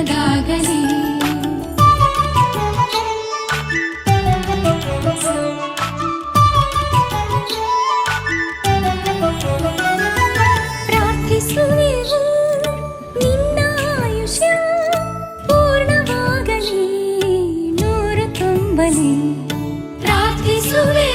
ಒಳ್ಳೆಯದಾಗಲಿ ಪ್ರಾರ್ಥಿಸುವೆ ನಿನ್ನ ಆಯುಷ್ಯ ಪೂರ್ಣವಾಗಲಿ ನೂರು ತುಂಬಲಿ ಪ್ರಾರ್ಥಿಸುವೆ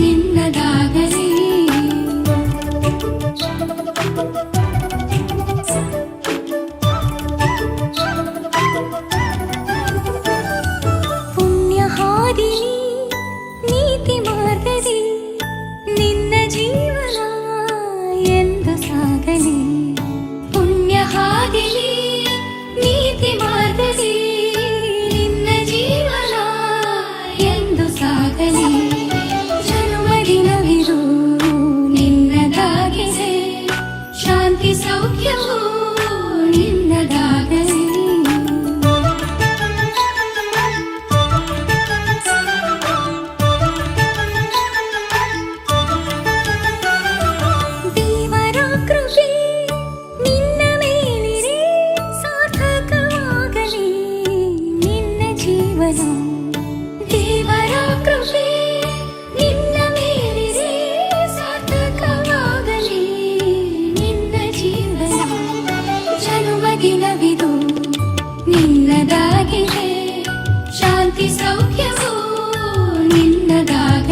ನಿನ್ನದಾಗ ರೋಗಕ್ಕೆ ಸೌಖ್ಯವು ನಿನ್ನದಾಗಲಿ ನಿನ್ನ ಜೀವನ ಸೌಖ್ಯವು ನಿನ್ನದಾಗ